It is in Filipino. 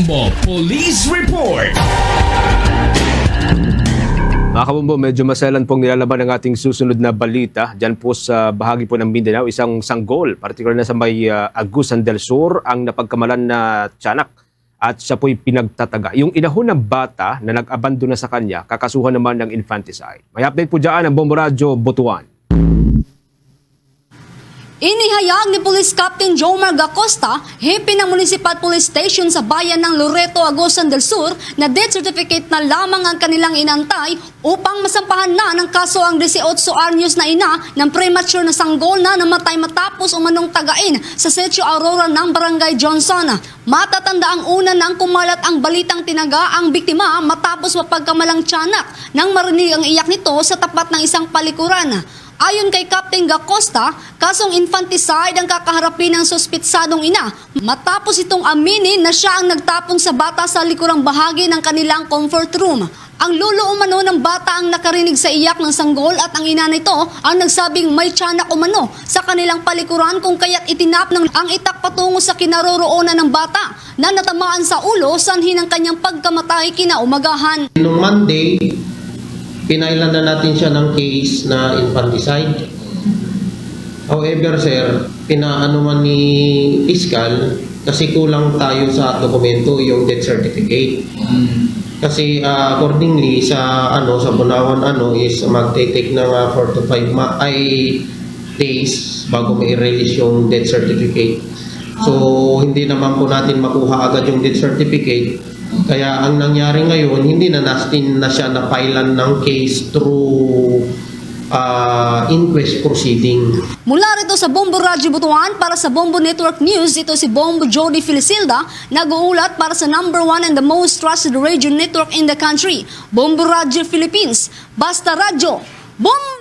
Bombo Police Report. Mga kabumbo, medyo maselan pong nilalaban ang ating susunod na balita. Diyan po sa bahagi po ng Mindanao, isang sanggol, partikular na sa may uh, Agusan del Sur, ang napagkamalan na tiyanak at siya po'y pinagtataga. Yung inahon ng bata na nag-abandona sa kanya, kakasuhan naman ng infanticide. May update po dyan ang Bombo Radyo Butuan. Inihayag ni Police Captain Jomar Gacosta, hepe ng Municipal Police Station sa bayan ng Loreto, Agosan del Sur, na death certificate na lamang ang kanilang inantay upang masampahan na ng kaso ang 18 anyos na ina ng premature na sanggol na namatay matapos umanong tagain sa Setio Aurora ng Barangay Johnson. Matatanda ang una nang kumalat ang balitang tinaga ang biktima matapos mapagkamalang tiyanak nang marinig ang iyak nito sa tapat ng isang palikuran. Ayon kay Captain Gacosta, kasong infanticide ang kakaharapin ng suspitsadong ina matapos itong aminin na siya ang nagtapon sa bata sa likurang bahagi ng kanilang comfort room. Ang lulo umano ng bata ang nakarinig sa iyak ng sanggol at ang ina nito ang nagsabing may tiyanak umano sa kanilang palikuran kung kaya't itinap ng ang itak patungo sa kinaroroonan ng bata na natamaan sa ulo sanhi ng kanyang pagkamatay kinaumagahan. Nung Monday, pinailan na natin siya ng case na infanticide. However, sir, pinaano man ni fiscal kasi kulang tayo sa dokumento yung death certificate. Kasi ah, accordingly sa ano sa Bunawan ano is magte-take ng 4 to 5 ma- ay days bago mai-release yung death certificate. So hindi naman po natin makuha agad yung death certificate. Kaya ang nangyari ngayon, hindi na natin na siya na-filean ng case through ah, inquest proceeding. Mula rito sa Bombo Radyo Butuan para sa Bombo Network News, ito si Bombo Jody Filisilda, nag-uulat para sa number one and the most trusted radio network in the country, Bombo Radyo Philippines. Basta Radyo, Bombo!